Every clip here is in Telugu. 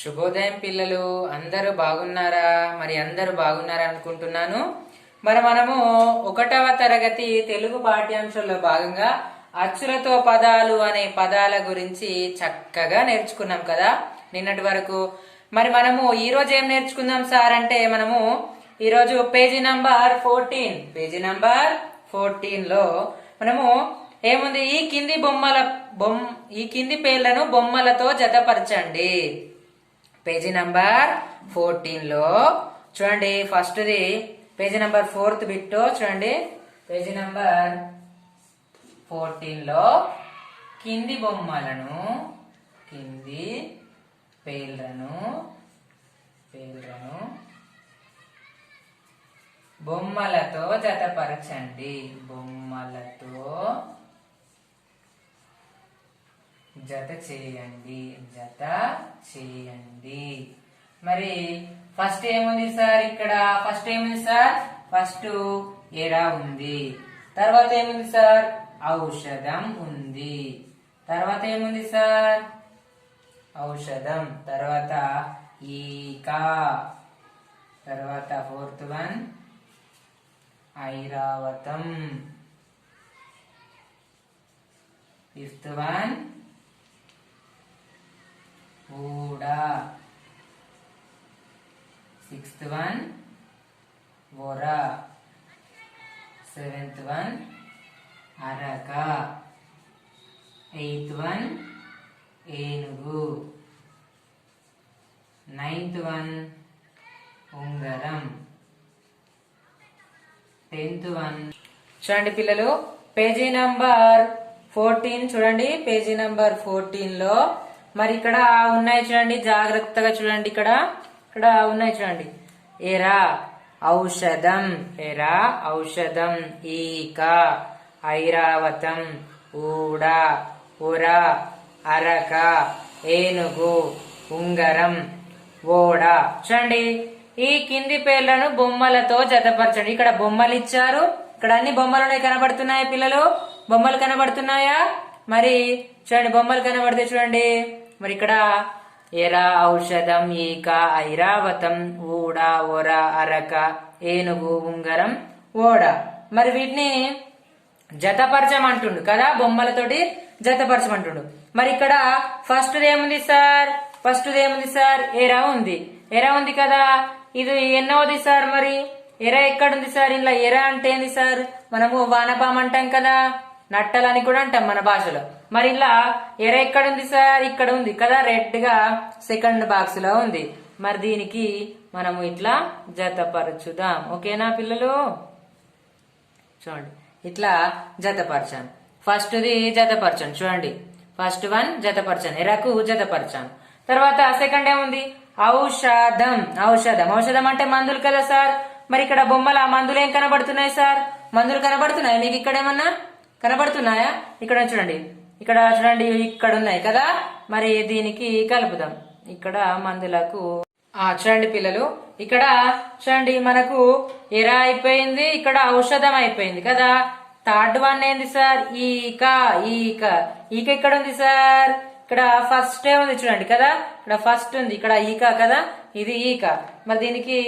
శుభోదయం పిల్లలు అందరూ బాగున్నారా? మరి అందరూ బాగున్నారా అనుకుంటున్నాను. మరి మనము ఒకటవ తరగతి తెలుగు పాఠ్యాంశంలో భాగంగా అచ్చులతో పదాలు అనే పదాల గురించి చక్కగా నేర్చుకున్నాం కదా నిన్నటి వరకు. మరి మనము ఈ రోజు ఏం నేర్చుకుందాం సార్ అంటే మనము ఈరోజు page number fourteen. Page number ఫోర్టీన్లో మనము ఏముంది? ఈ కింది బొమ్మల బొమ్ ఈ కింది పేర్లను బొమ్మలతో జతపరచండి. పేజీ నంబర్ ఫోర్టీన్లో. చూడండి ఫస్ట్ది పేజీ నంబర్ ఫోర్త్ బిట్ చూడండి. పేజీ నంబర్ ఫోర్టీన్లో కింది బొమ్మలను కింది పేర్లను పేర్లను బొమ్మలతో జతపరచండి. బొమ్మలతో జత చేయండి జత చేయండి. మరి ఫస్ట్ ఏముంది సార్ ఇక్కడ? ఫస్ట్ ఏముంది సార్ ఫస్ట్ ఎరా ఉంది. తర్వాత ఏముంది సార్ ఔషధం ఉంది. తర్వాత ఏముంది సార్ ఔషధం. తర్వాత ఈకా. తర్వాత ఫోర్త్ వన్ ఐరావతం. ఫిఫ్త్ వన్ కూడా. సిక్స్త్ వన్ వొరా. సెవెంత్ వన్ అరక. ఎయిత్ వన్ ఏనుగు. నైన్త్ వన్ ఉంగరం. టెన్త్ వన్ చూడండి పిల్లలు పేజీ నంబర్ ఫోర్టీన్ చూడండి పేజీ నంబర్ ఫోర్టీన్లో లో మరి ఇక్కడ ఉన్నాయి చూడండి జాగ్రత్తగా చూడండి ఇక్కడ. ఇక్కడ ఉన్నాయి చూడండి. ఎరా ఔషధం ఎరా ఔషధం ఈక ఐరావతం ఊడ ఉర అరక ఏనుగు ఉంగరం ఓడ. చూడండి ఈ కింది పేర్లను బొమ్మలతో జతపరచండి. ఇక్కడ బొమ్మలు ఇచ్చారు ఇక్కడ అన్ని బొమ్మలు కనబడుతున్నాయా పిల్లలు? బొమ్మలు కనబడుతున్నాయా? మరి చూడండి బొమ్మలు కనబడితే చూడండి. మరి ఇక్కడ ఎర ఔషధం ఈక ఐరావతం ఊడ ఒర అరక ఏనుగు ఉంగరం ఓడ. మరి వీటిని జతపరచమంటుండు కదా బొమ్మలతోటి జతపరచమంటుండు మరి ఇక్కడ ఫస్ట్ ఏముంది సార్? ఫస్ట్ ఏముంది సార్? ఎరా ఉంది. ఎరా ఉంది కదా. ఇది ఎన్నోది సార్ మరి? ఎర ఎక్కడుంది సార్? ఇలా ఎర అంటే ఏంది సార్? మనము వానపాం అంటాం కదా. నట్టలని కూడా అంటాం మన భాషలో. మరి ఇలా ఎర ఎక్కడుంది సార్? ఇక్కడ ఉంది కదా రెడ్గా సెకండ్ బాక్స్లో ఉంది. మరి దీనికి మనము ఇట్లా జతపరచుదాం. ఓకేనా పిల్లలు? చూడండి. ఇట్లా జతపరచాను ఫస్ట్ది జతపరచాను చూడండి. ఫస్ట్ వన్ జతపరచాను ఎరకు జతపరచాను తర్వాత సెకండ్ ఏముంది? ఔషధం. ఔషధం. ఔషధం అంటే మందులు కదా సార్? మరి ఇక్కడ బొమ్మల మందులు ఏం కనబడుతున్నాయి సార్? మందులు కనబడుతున్నాయి? మీకు ఇక్కడ ఏమన్నా? కనబడుతున్నాయా? ఇక్కడ చూడండి. ఇక్కడ చూడండి ఇక్కడ ఉన్నాయి కదా? మరి దీనికి కలుపుదాం. ఇక్కడ మందులకు ఆ చూడండి పిల్లలు. ఇక్కడ చూడండి మనకు ఎర అయిపోయింది ఇక్కడ ఔషధం అయిపోయింది కదా? థర్డ్ వన్ ఏంది సార్? ఈక ఈక. ఈక ఇక్కడ ఉంది సార్? ఇక్కడ ఫస్ట్ ఉంది చూడండి కదా? ఇక్కడ ఫస్ట్ ఉంది. ఇక్కడ ఈక కదా? ఇది ఈక. మరి దీనికి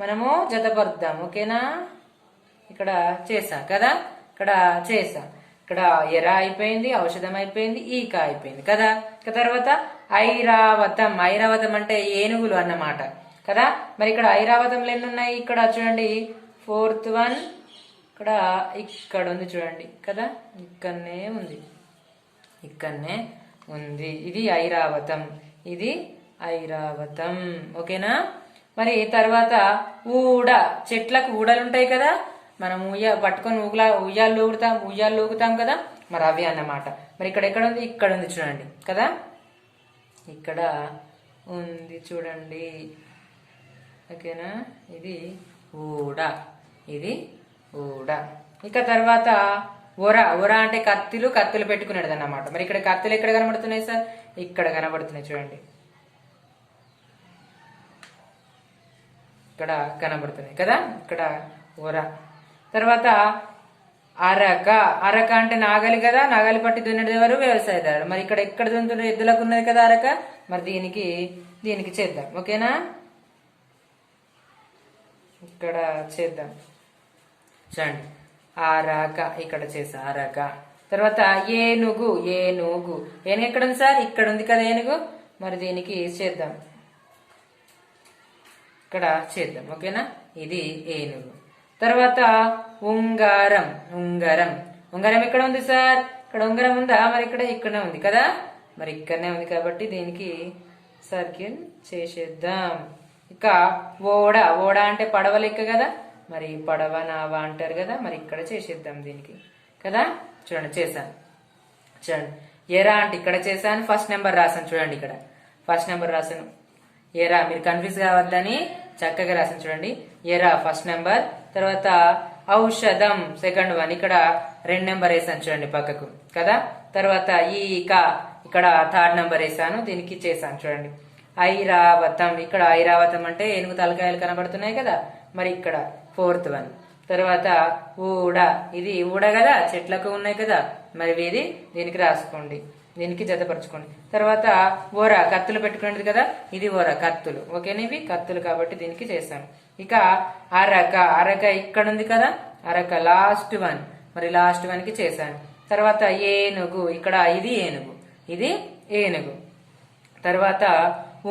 మనము జతపరుద్దాం ఓకేనా? ఇక్కడ చేసాం కదా? ఇక్కడ చేసాం. ఇక్కడ ఎర అయిపోయింది ఔషధం అయిపోయింది ఈక అయిపోయింది. కదా? ఇక తర్వాత ఐరావతం. ఐరావతం అంటే ఏనుగులు అన్నమాట. కదా? మరి ఇక్కడ ఐరావతంలో ఎన్ని ఉన్నాయి? ఇక్కడ చూడండి. ఫోర్త్ వన్ ఇక్కడ ఇక్కడ ఉంది చూడండి. కదా? ఇక్కడనే ఉంది. ఇక్కడనే ఉంది. ఇది ఐరావతం. ఇది ఐరావతం. ఓకేనా? మరి తర్వాత ఊడ. చెట్లకు ఊడలు ఉంటాయి కదా? మనం ఉయ్య పట్టుకొని ఊగులా ఉయ్యాలు ఊగుతాం ఉయ్యాలు ఊగుతాం కదా? మరి అవి అన్నమాట. మరి ఇక్కడ ఎక్కడ ఉంది? ఇక్కడ ఉంది చూడండి కదా? ఇక్కడ ఉంది చూడండి. ఓకేనా? ఇది ఊడ ఇది ఊడ. ఇక తర్వాత ఒర ఒర అంటే కత్తులు కత్తులు పెట్టుకునేది అన్నమాట మరి ఇక్కడ కత్తులు ఎక్కడ కనబడుతున్నాయి సార్? ఇక్కడ కనబడుతున్నాయి చూడండి. ఇక్కడ కనబడుతున్నాయి కదా? ఇక్కడ ఒర తర్వాత అరక. అరక అంటే నాగలి కదా? నాగలి పట్టి దున్నది ఎవరు? వ్యవసాయదారుడు. మరి ఇక్కడ ఎక్కడ దున్నుతున్నారు ఎద్దులకు ఉన్నది కదా అరక? మరి దీనికి దీనికి చేద్దాం. ఓకేనా? ఇక్కడ చేద్దాం. చూడండి. అరక. ఇక్కడ చేసా అరక. తర్వాత ఏనుగు. ఏనుగు. ఏనుగు ఎక్కడ ఉంది సార్? ఇక్కడ ఉంది కదా ఏనుగు? మరి దీనికి చేద్దాం. ఇక్కడ చేద్దాం. ఓకేనా? ఇది ఏనుగు. తర్వాత ఉంగారం ఉంగరం. ఉంగరం ఎక్కడ ఉంది సార్? ఇక్కడ ఉంగరం ఉందా? మరి ఇక్కడ ఇక్కడనే ఉంది కదా? మరి ఇక్కడనే ఉంది కాబట్టి దీనికి సర్కిల్ చేసేద్దాం. ఇక ఓడ ఓడ అంటే పడవ లెక్క కదా? మరి పడవ నావా అంటారు కదా? మరి ఇక్కడ చేసేద్దాం దీనికి. కదా? చూడండి చేశాను. చూడండి. ఎరా అంటే ఇక్కడ చేశాను ఫస్ట్ నెంబర్ రాశాను. చూడండి ఇక్కడ. ఫస్ట్ నెంబర్ రాశాను. ఎరా మీరు కన్ఫ్యూజ్ కావద్దని చక్కగా రాసిన చూడండి. ఎరా ఫస్ట్ నెంబర్ తర్వాత ఔషధం సెకండ్ వన్ ఇక్కడ రెండు నెంబర్ వేసాను చూడండి పక్కకు కదా? తర్వాత ఈ ఇక్కడ థర్డ్ నెంబర్ వేసాను దీనికి చేశాను చూడండి. ఐరావతం. ఇక్కడ ఐరావతం అంటే ఏనుగు తలకాయలు కనబడుతున్నాయి కదా? మరి ఇక్కడ ఫోర్త్ వన్ తర్వాత ఊడ. ఇది ఊడ కదా? చెట్లకు ఉన్నాయి కదా? మరి ఇది దీనికి రాసుకోండి. దీనికి జతపరచుకోండి. తర్వాత ఓర కత్తులు పెట్టుకునేది కదా ఇది ఓర కత్తులు. ఓకేనా ఇవి? కత్తులు కాబట్టి దీనికి చేశాను. ఇక అరక. అరక ఇక్కడ ఉంది కదా అరక లాస్ట్ వన్ మరి లాస్ట్ వన్కి చేశాను. తర్వాత ఏనుగు. ఇక్కడ ఇది ఏనుగు. ఇది ఏనుగు. తర్వాత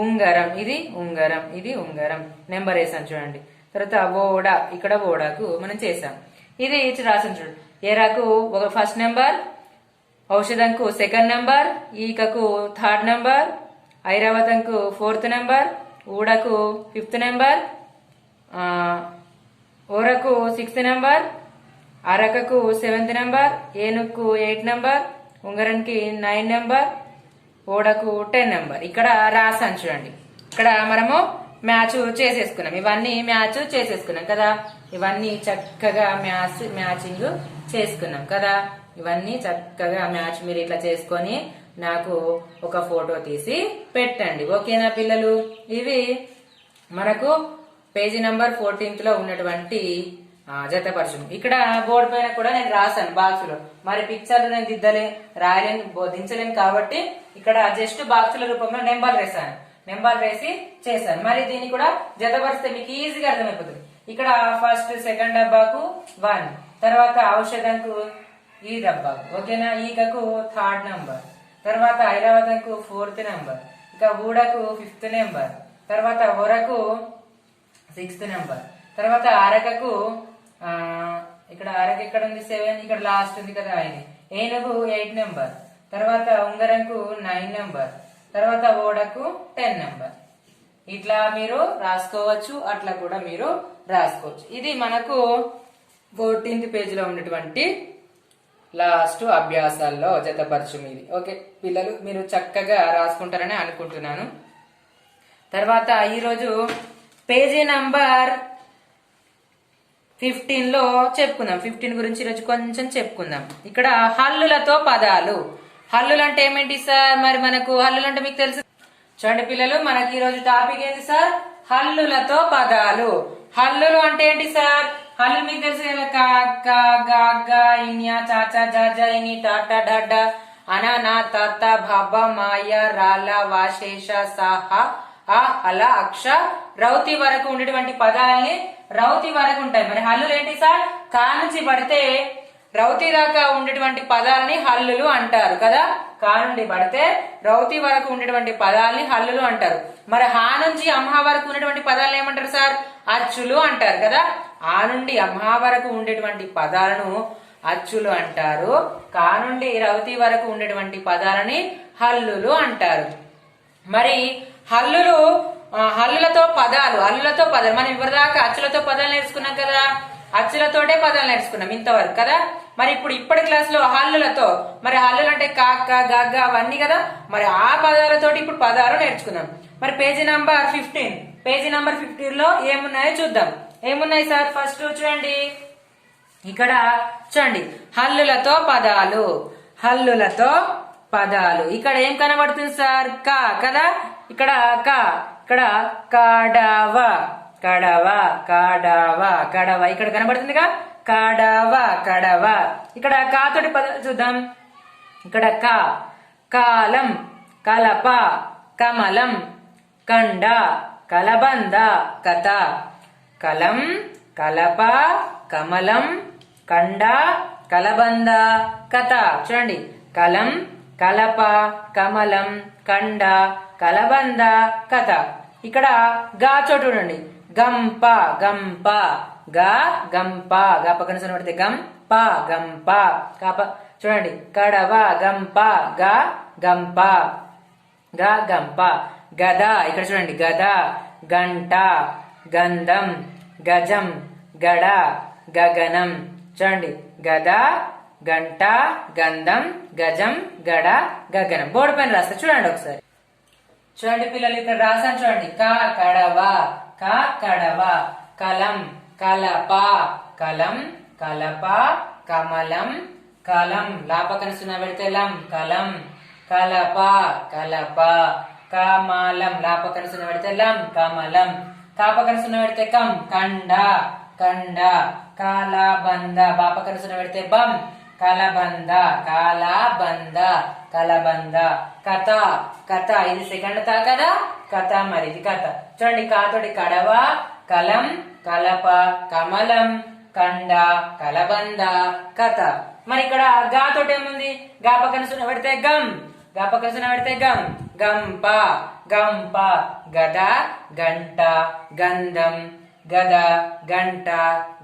ఉంగరం. ఇది ఉంగరం. ఇది ఉంగరం. నెంబర్ వేసాను చూడండి. తర్వాత ఓడ. ఇక్కడ ఓడకు మనం చేసాం ఇది ఇచ్చి రాసాను చూడండి ఏరాకు ఒక ఫస్ట్ నెంబర్ ఔషధంకు సెకండ్ నెంబర్ ఈకకు థర్డ్ నెంబర్ ఐరావతంకు ఫోర్త్ నెంబర్ ఊడకు ఫిఫ్త్ నెంబర్ ఓరకు సిక్స్త్ నెంబర్ అరకకు సెవెంత్ నెంబర్ ఏనుక్కు ఎయిట్ నెంబర్ ఉంగరానికి నైన్ నెంబర్ ఓడకు టెన్ నెంబర్. ఇక్కడ రాసాను చూడండి. ఇక్కడ మనము మ్యాచ్ చేసేసుకున్నాం. ఇవన్నీ మ్యాచ్ చేసేసుకున్నాం కదా. ఇవన్నీ చక్కగా మ్యాచ్ మ్యాచింగ్ చేసుకున్నాం కదా. ఇవన్నీ చక్కగా మ్యాచ్ మీరు ఇట్లా చేసుకొని నాకు ఒక ఫోటో తీసి పెట్టండి. ఓకేనా పిల్లలు? ఇవి మనకు పేజీ నంబర్ ఫోర్టీన్త్లో ఉన్నటువంటి జతపరచు ఇక్కడ బోర్డు పైన కూడా నేను రాశాను బాక్స్లో మరి పిక్చర్లు నేను దిద్దలే రాయలేను దించలేను కాబట్టి ఇక్కడ జస్ట్ బాక్సుల రూపంలో నెంబర్ వేసాను నెంబర్ వేసి చేశాను. మరి దీన్ని కూడా జతపరిస్తే మీకు ఈజీగా అర్థమైపోతుంది. ఇక్కడ ఫస్ట్ సెకండ్ డబ్బాకు వన్. తర్వాత ఔషధంకు ఈ డబ్బాకు ఓకేనా? ఈకకు థర్డ్ నెంబర్. తర్వాత ఐరావతంకు ఫోర్త్ నెంబర్. ఇక ఊడకు ఫిఫ్త్ నెంబర్. తర్వాత ఒరకు సిక్స్త్ నెంబర్. తర్వాత అరకకు ఇక్కడ అరక ఇక్కడ ఉంది సెవెన్. ఇక్కడ లాస్ట్ ఉంది కదా ఆయన ఏనుగు ఎయిట్ నెంబర్. తర్వాత ఉంగరంకు నైన్ నెంబర్. తర్వాత ఓడకు టెన్ నెంబర్. ఇట్లా మీరు రాసుకోవచ్చు. అట్లా కూడా మీరు రాసుకోవచ్చు. ఇది మనకు ఫోర్టీన్త్ పేజీలో ఉన్నటువంటి లాస్ట్ అభ్యాసాల్లో జతపరచు మీది. ఓకే పిల్లలు మీరు చక్కగా రాసుకుంటారని అనుకుంటున్నాను. తర్వాత ఈరోజు పేజీ నంబర్ ఫిఫ్టీన్లో చెప్పుకుందాం. ఫిఫ్టీన్ గురించి ఈరోజు కొంచెం చెప్పుకుందాం. ఇక్కడ హల్లులతో పదాలు. హల్లులు అంటే ఏమేంటి సార్? మరి మనకు హల్లులు అంటే మీకు తెలుసు? చూడండి పిల్లలు మనకి ఈరోజు టాపిక్ ఏంటి సార్? హల్లులతో పదాలు. హల్లులు అంటే ఏంటి సార్? హల్లు మీకు తెలుసు కదా కా కా గా గా ఇన్యా చాచా జాజా ఇని టాటా డాడా అనానా తాత బాబా మాయ రాల వాశేష సాహ ఆ అల అక్ష రౌతి వరకు ఉండేటువంటి పదాలని రౌతి వరకు ఉంటాయి. మరి హల్లులు ఏంటి సార్? కా నుంచి పడితే రౌతి దాకా ఉండేటువంటి పదాలని హల్లులు అంటారు కదా? కా నుండి పడితే రౌతి వరకు ఉండేటువంటి పదాలని హల్లులు అంటారు. మరి హా నుంచి అంహా వరకు ఉన్నటువంటి పదాలను ఏమంటారు సార్? అచ్చులు అంటారు కదా? ఆ నుండి అంహా వరకు ఉండేటువంటి పదాలను అచ్చులు అంటారు. కా నుండి రవతి వరకు ఉండేటువంటి పదాలని హల్లులు అంటారు. మరి హల్లులు హల్లులతో పదాలు హల్లులతో పదాలు మనం ఇప్పటిదాకా అచ్చులతో పదాలు నేర్చుకున్నాం కదా? అచ్చులతోటే పదాలు నేర్చుకున్నాం ఇంతవరకు కదా? మరి ఇప్పుడు ఇప్పటి క్లాస్లో హల్లులతో మరి హల్లులు అంటే కాక గగ్గ అవన్నీ కదా? మరి ఆ పదాలతోటి ఇప్పుడు పదాలు నేర్చుకుందాం. మరి page number fifteen. Page number ఫిఫ్టీన్లో ఏమున్నాయో చూద్దాం. ఏమున్నాయి సార్? ఫస్ట్ చూడండి. ఇక్కడ చూడండి. హల్లులతో పదాలు. హల్లులతో పదాలు. ఇక్కడ ఏం కనబడుతుంది సార్? క కదా? ఇక్కడ క. ఇక్కడ కడవ. కడవ కడవ కడవ. ఇక్కడ కనబడుతుందిగా? కడవ కడవ. ఇక్కడ కాతోటి పదాలు చూద్దాం. ఇక్కడ క. కాలం కలప కమలం. కండ కలబంద కథ. కలం కలప కమలం కండ కలబంద కథ. చూడండి. కలం కలప కమలం కండ కలబంద కథ. ఇక్కడ గా చోటు చూడండి. గంప గంప. గా గంప. గా పక్కన సన్న గంప. గంప కాప చూడండి. కడవ గంప. గా గంప. గా గంప. గద ఇక్కడ చూడండి గద గంట గంధం గజం గడ గగనం. చూడండి గద గంట గంధం గజం గడ గగనం. బోర్డు పైన రాస్తా చూడండి ఒకసారి. చూడండి పిల్లలు ఇక్కడ రాసాను చూడండి. క కడవ క కడవ కలం కలప కలం కలప కమలం కలం. లాపకన సున్నా పెడితే లం కలం కలప కలప. కమలం. లాపకన సున్నా పెడితే లం కమలం. కాపకన సున్నా పెడితే కం కండ కండ. కాలబంద. బాపకన పెడితే బం కలబంద. కాలబంద కలబంద. కథ కథ. ఇది సెకండ్ తా కదా? కథ మరి ఇది కథ. చూడండి కాతోటి కడవ కలం కలప కమలం కండ కలబంద. కథ. మరి ఇక్కడ గాతోటి ఏముంది? గా పక్కన సున్న పెడితే గం. గా పక్కన పెడితే గం గంప గంప గద గంట గంధం గద గంట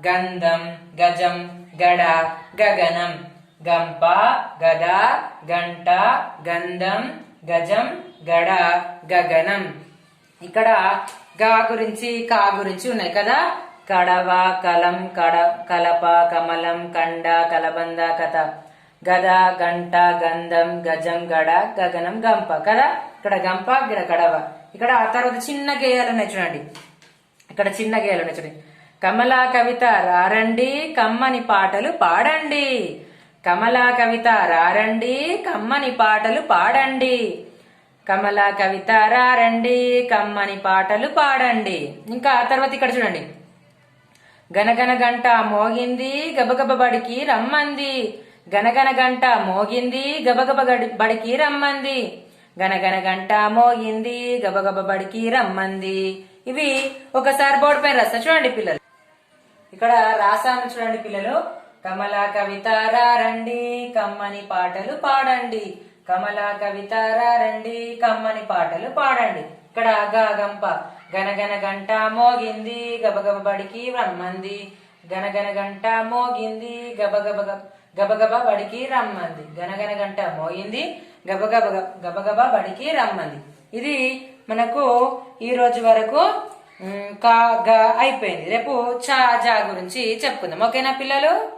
గంధం గజం గడ గగనం. గంప గద గంట గంధం గజం గడ గగనం. ఇక్కడ గా గురించి కా గురించి ఉన్నాయి కదా? కడవ కలం కడ కలప కమలం కండ కలబంద కథ. గద గంట గంధం గజం గడ గగనం గంప. కదా? ఇక్కడ గంప ఇక్కడ గడవ. ఇక్కడ ఆ తర్వాత చిన్న గేయాలు ఉన్నాయి చూడండి. ఇక్కడ చిన్న గేయాలు ఉన్నాయి చూడండి. కమలా కవిత రారండి కమ్మని పాటలు పాడండి. కమలా కవిత రారండి కమ్మని పాటలు పాడండి. కమలా కవిత రారండి కమ్మని పాటలు పాడండి. ఇంకా ఆ తర్వాత ఇక్కడ చూడండి. గనగన గంట మోగింది గబగబ బడికి రమ్మంది. గనగన గంట మోగింది గబగబ బడికి రమ్మంది. గనగన గంట మోగింది గబగబ బడికి రమ్మంది. ఇవి ఒకసారి బోర్డు పైన రాస్తా చూడండి పిల్లలు. ఇక్కడ రాసాను చూడండి పిల్లలు. కమల కవిత రండి కమ్మని పాటలు పాడండి. కమల కవిత రండి కమ్మని పాటలు పాడండి. ఇక్కడ గా గంప గనగన గంట మోగింది గబగబ బడికి రమ్మంది. గనగన గంట మోగింది గబగబ గబ- గబగబా బడికి రమ్మంది. గనగన గంట మోగింది గబగబ గబగబా వడికి బడికి రమ్మంది. ఇది మనకు ఈ రోజు వరకు కా గా అయిపోయింది. రేపు చా జా గురించి చెప్పుకుందాం. ఓకేనా పిల్లలు?